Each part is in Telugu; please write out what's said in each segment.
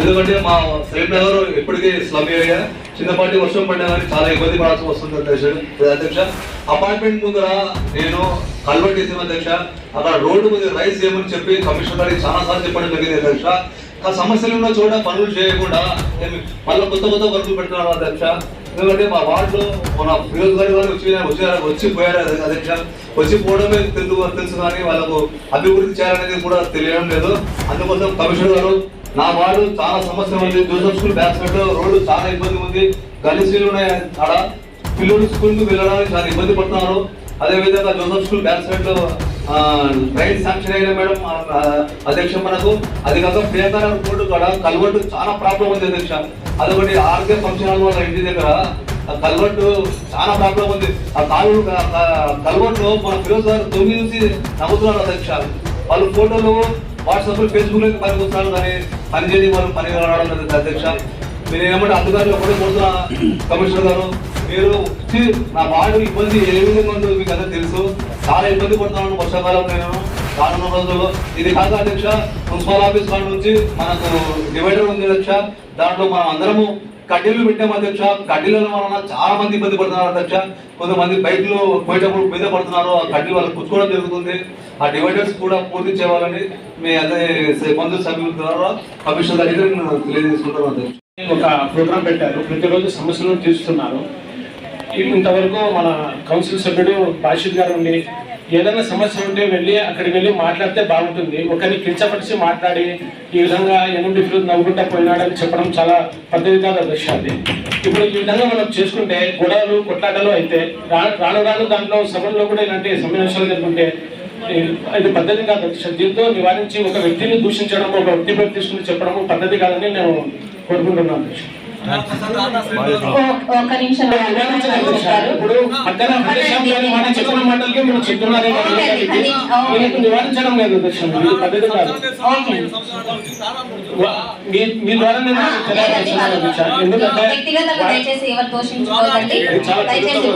ఎందుకంటే మా సైడ్ నగర్ ఇప్పటికీ స్లమ్ ఏరియా చిన్నపాటి వర్షం పడినా కానీ చాలా ఇబ్బంది పడాల్సి వస్తుంది అధ్యక్ష. అధ్యక్ష అపార్ట్మెంట్ ముందర నేను కల్వర్ట్ చేసిన అధ్యక్ష అక్కడ రోడ్డు మీద రైస్ చేయమని చెప్పి కమిషనర్ గారికి చాలా సార్లు చెప్పడం జరిగింది అధ్యక్ష. ఆ సమస్యలు ఉన్న చోట పనులు చేయకుండా నేను మళ్ళీ కొత్త కొత్త వర్కులు పెడుతున్నారు అధ్యక్ష. ఎందుకంటే మా వార్డులో మన ఫిరోజ్ గారి గారు వచ్చి వచ్చి వచ్చి పోయారు అధ్యక్ష. వచ్చి పోవడమే తెలుసు తెలుసు కానీ వాళ్ళకు అభివృద్ధి చేయాలనేది కూడా తెలియడం లేదు. అందుకోసం కమిషనర్ గారు నా వార్డు చాలా సమస్య ఉంది. జోసఫ్ స్కూల్ బ్యాచ్మెంట్ రోడ్డు చాలా ఇబ్బంది ఉంది. గలీసీలు ఉన్నాయి అక్కడ పిల్లలు స్కూల్కు వెళ్ళడానికి చాలా ఇబ్బంది పడుతున్నారు. అదే విధంగా జోసఫ్ స్కూల్ బ్యాక్ సైడ్లో ట్రైన్ శాంక్షన్ అయిన మేడం అధ్యక్ష మనకు. అది కాక ప్రియాంక రోడ్డు కూడా కల్వర్టు చాలా ప్రాబ్లం ఉంది అధ్యక్ష. అదొకటి ఆర్కే ఫంక్షన్ హాల్ వాళ్ళ ఇంటి దగ్గర. ఆ కల్వర్టు చాలా ప్రాబ్లం ఉంది. ఆ కాలు కల్వర్టు మన ఫిరోజ్ గారు తొమ్మిది చూసి నవ్వుతున్నారు అధ్యక్ష. వాళ్ళు ఫోటోలు వాట్సాప్ ఫేస్బుక్లో పని కూర్చున్నాను కానీ పని చేయని వాళ్ళు పని రావడం లేదు అధ్యక్ష. మీరు ఏమంటే అధికారులు ఒకటే కోరుతున్నా కమిషనర్ గారు మీరు వచ్చి నా వాడు ఇబ్బంది ఏ విధంగా ఉందో మీకు అందరూ తెలుసు. చాలా ఇబ్బంది పడుతున్నాను వర్షాకాలం నేను రానున్న రోజుల్లో. ఇది కాక అధ్యక్ష మున్సిపల్ ఆఫీస్ కాడ నుంచి మనకు డివైడర్ ఉంది అధ్యక్ష. దాంట్లో మనం అందరము కడ్డీలు పెట్టాము అధ్యక్ష. కడ్డీల వలన చాలా మంది ఇబ్బంది పడుతున్నారు అధ్యక్ష. కొంతమంది బైక్లో పోయేటప్పుడు మీద పడుతున్నారు. ఆ కడ్డీ వాళ్ళు కూర్చోవడం జరుగుతుంది. ఆ డివైడర్స్ కూడా పూర్తి చేయాలని మీ అదే మందు సభ్యుల ద్వారా కమిషనర్ గారికి తెలియజేసుకుంటారు తెలియజేసుకుంటాను అధ్యక్ష. ఒక ప్రోగ్రామ్ పెట్టారు. ప్రతిరోజు సమస్యలను తీరుస్తున్నారు. ఇంతవరకు మన కౌన్సిల్ సభ్యుడు బాషిద్ గారు ఉండి ఏదైనా సమస్య ఉంటే వెళ్ళి అక్కడికి వెళ్ళి మాట్లాడితే బాగుంటుంది. ఒకరిని కించపరిచి మాట్లాడి ఈ విధంగా ఎనిమిది ఫిరోజ్ నవ్వుకుంటా పోయినాడని చెప్పడం చాలా పద్ధతి కాదు ఇప్పుడు ఈ విధంగా మనం చేసుకుంటే గొడవలు కొట్లాటలు అయితే రా- రాను రాను దాంట్లో సభల్లో కూడా ఇలాంటి సమావేశాలు జరుగుతుంటే ఇది పద్ధతి కాదు. దీంతో నివారించి ఒక వ్యక్తిని దూషించడం ఒక వ్యక్తిపై తీసుకుని చెప్పడం పద్ధతి కాదని నేను కోరుకుంటున్నాను. ఒక నిమిషం ఇప్పుడు పక్కన ప్రదేశంలోని చెప్పిన మాటలకి మీరు చెప్తున్నారే నివారించడం లేదు పద్ధతి కాదు. మీ ద్వారా నేను ఎందుకంటే వ్యక్తిగతంగా దోషించుకోకండి. దయచేసి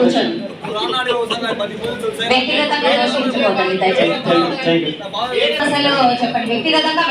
అసలు చెప్పండి. వ్యక్తిగతంగా